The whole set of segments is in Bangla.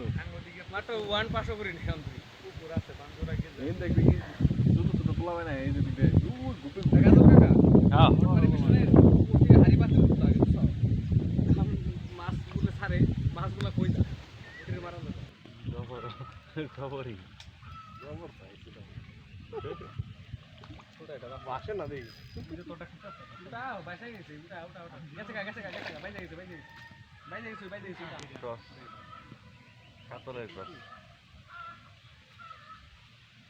তো মাত্র ওয়ান পাঁচশো করে নিয়ে আনতে এই দেখবি ছোট ছোট পোলা না এই যে দিকে উই গুপে গুপে হ্যাঁ মাছগুলো ছাড়ে মাছগুলো কই যায় ওটিকে মারা যাবে খবর খবরই আসে না দেখি ওটা বাইসা গেছে ওটা ওটা ওটা গেছে গা গেছে গা গেছে গা বাইসা গেছে বাইসা গেছে বাইসা গেছে বাইসা গেছে কাতলের ক্রস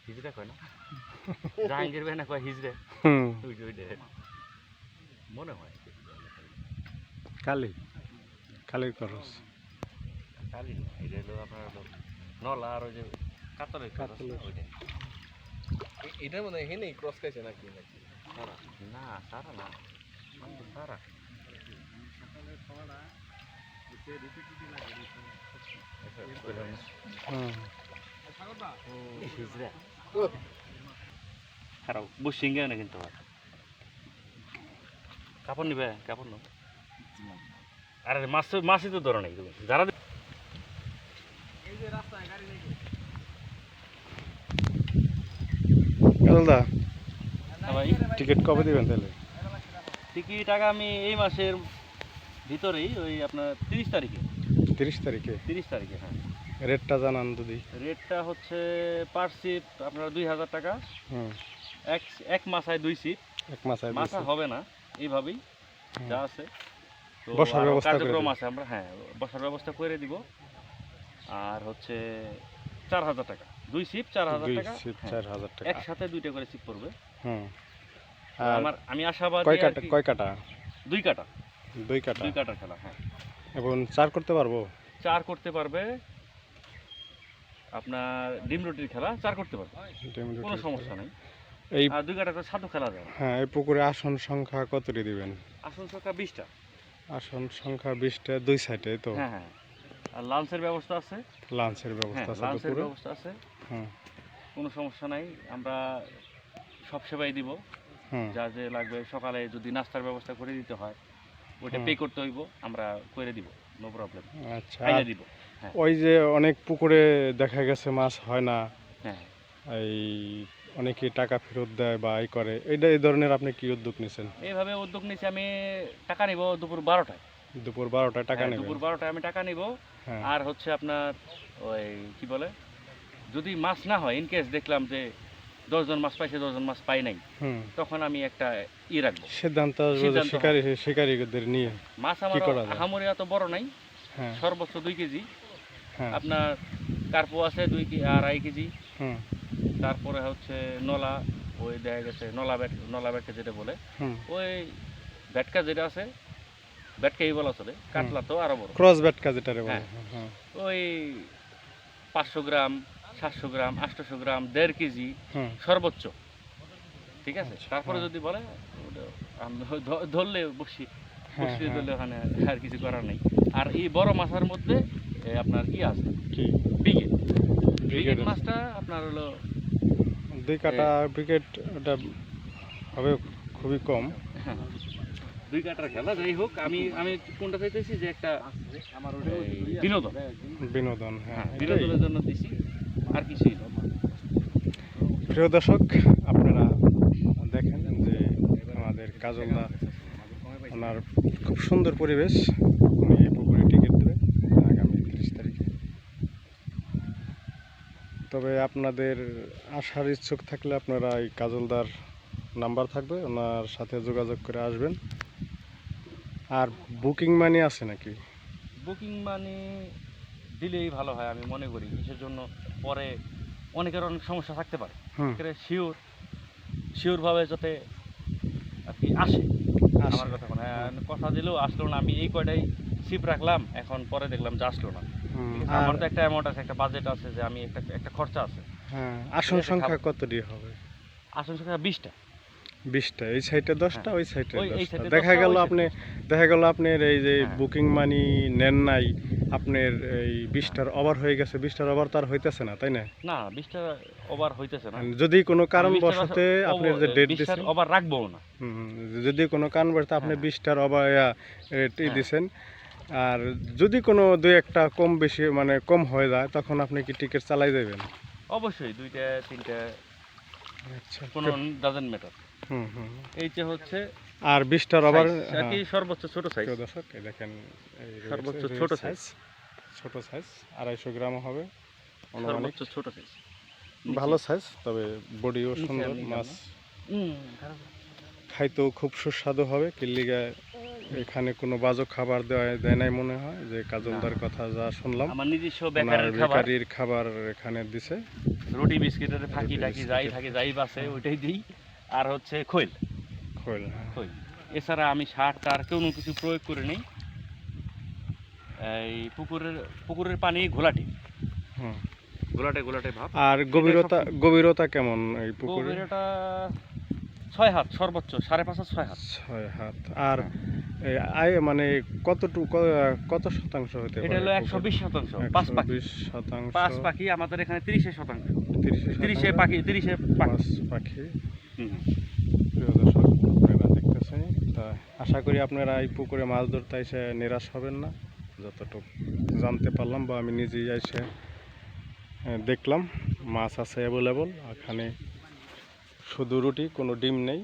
হিজড়া কয় না? জাহাঙ্গীর ভাই না কয় হিজড়ে? মনে হয়। কালি। কালির খরচ। কালি না এটা হলো আপনার নলা আর ওই যে কাতলের ক্রস কাতলের। ওইটা এটার মধ্যে এখানে ক্রস খাইছে নাকি নাকি? না সারা না। সারা। হিজড়া খারাপ না কিন্তু কাপড় নিবে কাপড় নো আরে মাছ তো- মাছই তো ধরে নাই যারা ভাই টিকিট কবে দিবেন তাহলে? টিকিট আগামী এই মাসের ভিতরেই ওই আপনার তিরিশ তারিখে। তিরিশ তারিখে? তিরিশ তারিখে হ্যাঁ। রেটটা জানান যদি। রেটটা হচ্ছে পার সিট আপনার দুই হাজার টাকা। হুম। এক এক মাসায় দুই সিট এক মাস মাসা হবে না এইভাবেই যা আছে। বসার ব্যবস্থা করে কার্যক্রম আছে আমরা হ্যাঁ বসার ব্যবস্থা করে দিব। আর হচ্ছে চার হাজার টাকা। দুই সিট চার হাজার টাকা হ্যাঁ, চার হাজার টাকা। একসাথে দুইটা করে সিট পড়বে। হুম। আমার আমি আশাবাদী কয় কাটা কয় কাটা? দুই কাটা। দুই কাটা। দুই কাটা খেলা হ্যাঁ। এবং চার করতে পারব? চার করতে পারবে। আপনার ডিম রুটির খেলা চার করতে পারবে। কোনো সমস্যা নেই। এই দুই কাটা তো সাধু খেলা যায়। হ্যাঁ এই পুকুরে আসন সংখ্যা কতটি দিবেন? আসন সংখ্যা বিশটা। আসন সংখ্যা বিশটা দুই সাইডে তো? হ্যাঁ হ্যাঁ। আর লাঞ্চের ব্যবস্থা আছে। লাঞ্চের হ্যাঁ ব্যবস্থা আছে লাঞ্চের ব্যবস্থা আছে। হুম। কোনো সমস্যা নাই। আমরা সব সেবাই দিব। হুম। যা যে লাগবে সকালে যদি নাস্তার ব্যবস্থা করে দিতে হয়। হুম। পে করতে হইব আমরা করে দিব নো প্রবলেম আচ্ছা খাইয়ে দিব হ্যাঁ। ওই যে অনেক পুকুরে দেখা গেছে মাছ হয় না হ্যাঁ এই অনেকে টাকা ফেরত দেয় বা এই করে এইটা এই ধরনের আপনি কি উদ্যোগ নিছেন? এইভাবে উদ্যোগ নিয়েছি আমি টাকা নিব দুপুর বারোটায়। দুপুর বারোটায় টাকা হ্যাঁ, দুপুর বারোটায় আমি টাকা নিব হ্যাঁ। আর হচ্ছে আপনার ওই কি বলে যদি মাছ না হয় ইন কেস দেখলাম যে দশজন মাছ পাইছে দশজন মাছ পাই নাই। তখন আমি একটা ই রাখব। সিদ্ধান্ত শিকারী শিকারীদের নিয়ে মাছ আমার? আহামরি এত বড় নাই। হ্যাঁ। সর্বোচ্চ দুই কেজি। হ্যাঁ। আপনার কার্পো আছে দুই কে আড়াই কেজি। হুম। তারপরে হচ্ছে নলা ওই দেখা গেছে নলা ব্যাট নলা ব্যাটকা যেটা বলে। ওই ব্যাটকা যেটা আছে ব্যাটকাই বলা চলে। কাতলা তো আরও বড়। ক্রস ব্যাট কাজেটারে বলে। হ্যাঁ। হ্যাঁ ওই পাঁচশো গ্রাম সাতশো গ্রাম আটশোশো গ্রাম দেড় কেজি হুম। সর্বোচ্চ। ঠিক আছে? আচ্ছা, তারপরে। যদি বলে ওটা ধরলে বসি হ্যাঁ বসি হ্যাঁ। ধরলে ওখানে আর কিছু করার নেই। আর এই বড় মাছের মধ্যে আপনার কি আছে ব্রিগেড। ব্রিগেড মাছটা আপনার হলো দুই কাটা ব্রিগেড ওটা হবে খুবই কম। হ্যাঁ, দুই কাটার খেলা যাই হোক আমি আমি কোনটা চাইতেছি যে একটা আমার বিনোদন। বিনোদন হ্যাঁ হ্যাঁ বিনোদনের জন্য দিছি। আর কিছুই না প্রিয় দর্শক আপনারা দেখেন যে আমাদের কাজলদা ওনার খুব সুন্দর পরিবেশ। উনি এই পুকুরে টিকিট দেবে আগামী তিরিশ তারিখে। তবে আপনাদের আসার ইচ্ছুক থাকলে আপনারা এই কাজলদার নাম্বার থাকবে ওনার সাথে যোগাযোগ করে আসবেন। আর বুকিং মানি আছে নাকি? বুকিং মানে দিলেই ভালো হয় আমি মনে করি। কিসের জন্য পরে অনেকের অনেক সমস্যা থাকতে পারে। শিওর শিওরভাবে যাতে আর কি আসে। আমার কথা মানে হ্যাঁ, কথা দিলেও আসলো না আমি এই কয়টাই সিপ রাখলাম এখন পরে দেখলাম যে আসলো না। আমার তো একটা অ্যামাউন্ট আছে একটা বাজেট আছে যে আমি একটা একটা খরচা আছে। হ্যাঁ আসন সংখ্যা খাব- কতটি হবে? আসন সংখ্যা বিশটা। বিশটা এই সাইডে দশটা ওই সাইডে হ্যাঁ। দশটা দেখা গেল আপনি দেখা গেল আপনার এই যে হ্যাঁ। বুকিং মানি নেন নাই আপনার এই বিশটার ওভার হয়ে গেছে বিশটার ওভার তো আর হইতেছে না তাই না না বিশটা ওভার হইতেছে না যদি কোনো কারণ কারণবশতে আপনি যে ডেট দিচ্ছেন ওভার রাখব না যদি কোনো কারণবশত আপনি হ্যাঁ। বিশটার ওভার হ্যাঁ। দিছেন আর যদি কোনো দুই একটা কম বেশি মানে কম হয়ে যায় তখন আপনি কি টিকিট চালাই যাবেন অবশ্যই দুইটা তিনটা আচ্ছা কোনো ডাজেন্ট ম্যাটার এইটা হচ্ছে আর size, কি সর্বোচ্চ ছোট সাইজ দর্শক দেখেন সর্বোচ্চ ছোট size, ছোট সাইজ আড়াইশো গ্রাম হবে সর্বোচ্চ ছোট সাইজ ভালো সাইজ তবে বডিও সুন্দর মাছ খাইতেও খুব সুস্বাদু হবে। কিল্লিগা এখানে কোনো বাজো খাবার দেওয়া দেয় নাই মনে হয় যে কাজলদার কথা যা শুনলাম। আমার নিজস্ব বেকারির খাবার। এখানে দিছে। রুটি বিস্কিটের ফাঁকি টাকি যাই থাকে যাই বাসে ওইটাই দিই। আর হচ্ছে খৈল। খোল হ্যাঁ। খৈল। এছাড়া আমি সার টার কোনো কিছু প্রয়োগ করে নেই। এই পুকুরের পুকুরের পানি ঘোলাটে। হুম। ঘোলাটে ঘোলাটে ভাব। আর গভীরতা গভীরতা কেমন এই পুকুরে? পুকুরেরটা ছয় হাত সর্বোচ্চ সাড়ে পাঁচ হাত ছয় হাত। ছয় হাত। আর আয় মানে কতটুকু কত শতাংশ হতে এটা হলো একশো বিশ শতাংশ পাঁচ পাখি। শতাংশ। পাঁচ পাখি আমাদের এখানে তিরিশে শতাংশ। তিরিশে তিরিশে পাখি তিরিশে পাখি। পাঁচ পাখি। প্রিয় দর্শক আপনারা দেখতেছেন তা আশা করি আপনারা এই পুকুরে মাছ ধরতে এসে নিরাশ হবেন না। যতটুকু জানতে পারলাম বা আমি নিজেই এসে দেখলাম মাছ আছে অ্যাভেলেবল এখানে শুধু রুটি কোনো ডিম নেই।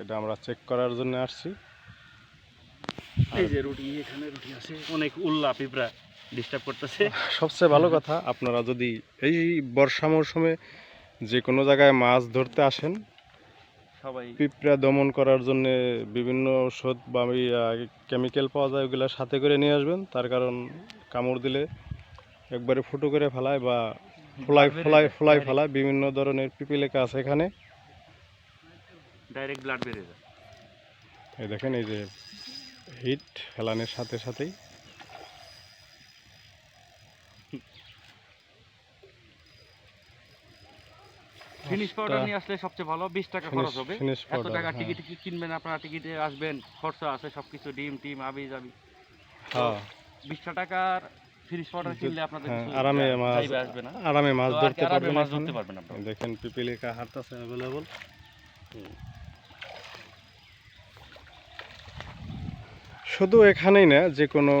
এটা আমরা চেক করার জন্য আসছি। এই যে রুটি এখানে রুটি আছে। অনেক উল্লা পিঁপড়া ডিস্টার্ব করতেছে। সবচেয়ে ভালো কথা আপনারা যদি এই বর্ষা মৌসুমে যে কোনো জায়গায় মাছ ধরতে আসেন সবাই পিঁপড়া দমন করার জন্য বিভিন্ন ওষুধ বা কেমিক্যাল পাওয়া যায় ওগুলো সাথে করে নিয়ে আসবেন। তার কারণ কামড় দিলে একবারে ফুটো করে ফেলায় বা ফোলাই ফোলাই ফোলাই। ফেলায় বিভিন্ন ধরনের পিপিলেকা আছে এখানে। ডাইরেক্ট ব্লাড বেড়ে যায়। এই দেখেন এই যে হিট ফেলানোর সাথে সাথেই ফিনিশ পাউডার নিয়ে আসলে সবচেয়ে ভালো বিশ টাকা খরচ হবে। এত টাকা টিকিট কিনবেন আপনারা টিকিটে আসবেন খরচা আছে সবকিছু ডিম টিম আবি যাবি। হ্যাঁ। বিশটা টাকার ফিনিশ পাউডার কিনলে আপনাদের হ্যাঁ, আরামে মাছ আসবে না। আরামে মাছ তো আর কি ধরতে পারবেন মাছ ধরতে পারবেন আপনারা। দেখেন পিপিলিকা হাট আছে শুধু এখানেই না যে কোনো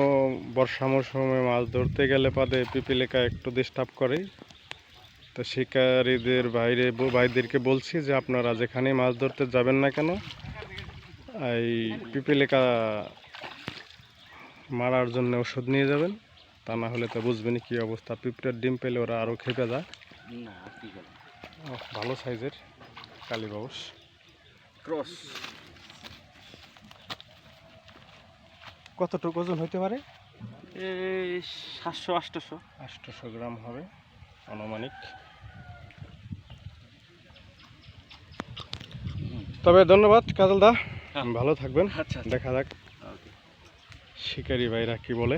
বর্ষা মৌসুমে মাছ ধরতে গেলে পাদে পিপিলিকা একটু ডিস্টার্ব করে তো শিকারীদের বাইরে ভাইদেরকে বলছি যে আপনারা যেখানেই মাছ ধরতে যাবেন না কেন এই পিপিলিকা মারার জন্য ওষুধ নিয়ে যাবেন। তা না হলে তো বুঝবেন কি অবস্থা পিঁপড়ের ডিম পেলে ওরা আরও খেপে যায়। ভালো সাইজের কালীবাউস ক্রস। কতটুকু ওজন হতে পারে? এই সাতশো আটশোশো আটশোশো গ্রাম হবে। আনুমানিক। তবে ধন্যবাদ কাজলদা দা। ভালো থাকবেন। আচ্ছা আচ্ছা। দেখা যাক শিকারি ভাইরা কি বলে।